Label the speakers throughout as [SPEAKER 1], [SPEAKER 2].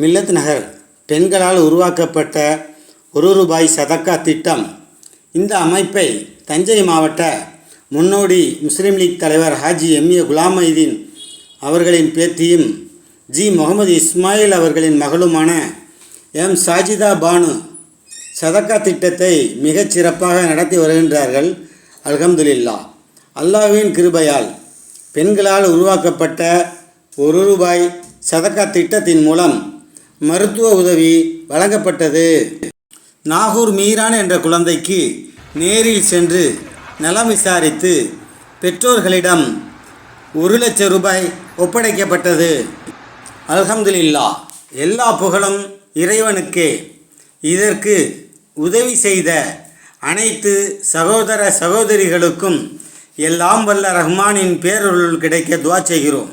[SPEAKER 1] மில்லத் நகர் பெண்களால் உருவாக்கப்பட்ட ஒரு ரூபாய் சதக்கா திட்டம். இந்த அமைப்பை தஞ்சை மாவட்ட முன்னோடி முஸ்லீம் லீக் தலைவர் ஹாஜி எம்ஏ குலாமைதீன் அவர்களின் பேத்தியும் ஜி. முகமது இஸ்மாயில் அவர்களின் மகளுமான எம். சாஜிதா பானு சதக்கா திட்டத்தை மிகச் சிறப்பாக நடத்தி வருகின்றார்கள். அல்ஹம்துலில்லா. அல்லாஹுவின் கிருபையால் பெண்களால் உருவாக்கப்பட்ட ஒரு ரூபாய் சதக்கா திட்டத்தின் மூலம் மருத்துவ உதவி வழங்கப்பட்டது. நாகூர் மீரான் என்ற குழந்தைக்கு நேரில் சென்று நலம் விசாரித்து பெற்றோர்களிடம் ஒரு லட்சம் ரூபாய் ஒப்படைக்கப்பட்டது. அல்ஹம்துலில்லா எல்லா புகழும் இறைவனுக்கே. இதற்கு உதவி செய்த அனைத்து சகோதர சகோதரிகளுக்கும் எல்லாம் வல்ல ரஹ்மானின் பேரொருள் கிடைக்க துவா செய்கிறோம்.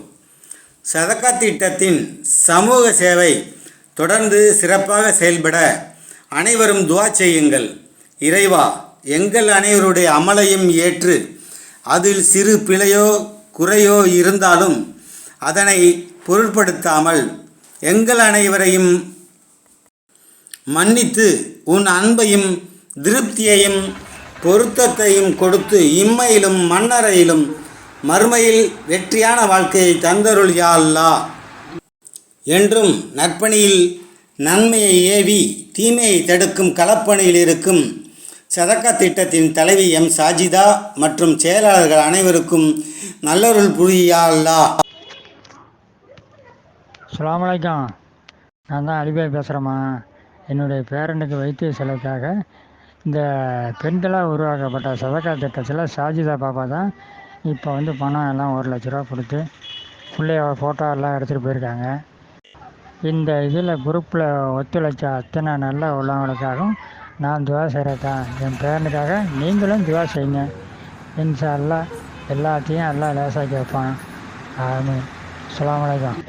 [SPEAKER 1] சதக்கா திட்டத்தின் சமூக சேவை தொடர்ந்து சிறப்பாக செயல்பட அனைவரும் துவா செய்யுங்கள். இறைவா எங்கள் அனைவருடைய அமலையும் ஏற்று அதில் சிறு பிழையோ குறையோ இருந்தாலும் அதனை பொருட்படுத்தாமல் எங்கள் அனைவரையும் மன்னித்து உன் அன்பையும் திருப்தியையும் பொருத்தத்தையும் கொடுத்து இம்மையிலும் மன்னரையிலும் மறுமையில் வெற்றியான வாழ்க்கையை தந்தருள் யா என்றும் நற்பணியில் நன்மையை ஏவி தீமையை தடுக்கும் களப்பணியில் இருக்கும் சதக்கா திட்டத்தின் தலைவி எம் சாஜிதா மற்றும் செயலாளர்கள் அனைவருக்கும் நல்லொருள் புரியா அல்லா.
[SPEAKER 2] அஸ்ஸலாமு அலைக்கும். நான் தான் அலிபாய் பேசுகிறேம்மா என்னுடைய பேரனுக்கு வைத்திய செலவுக்காக இந்த பெண்களாக உருவாக்கப்பட்ட சதக்கா திட்டத்தில் சாஜிதா பாப்பா தான் இப்போ வந்து பணம் எல்லாம் ஒரு லட்ச ரூபா கொடுத்து பிள்ளையோட ஃபோட்டோ எல்லாம் எடுத்துகிட்டு போயிருக்காங்க. இந்த இதில் குரூப்பில் ஒத்துழைச்ச அத்தனை நல்ல உள்ளவங்களுக்காகவும் நான் துவா செய்கிறக்கா என் பேரனுக்காக நீங்களும் துவா செய்யுங்க. இன்ஷா எல்லாம் எல்லாத்தையும் எல்லாம் லேசாக்கி வைப்பான். ஆமீன். அஸ்ஸலாமு அலைக்கும்.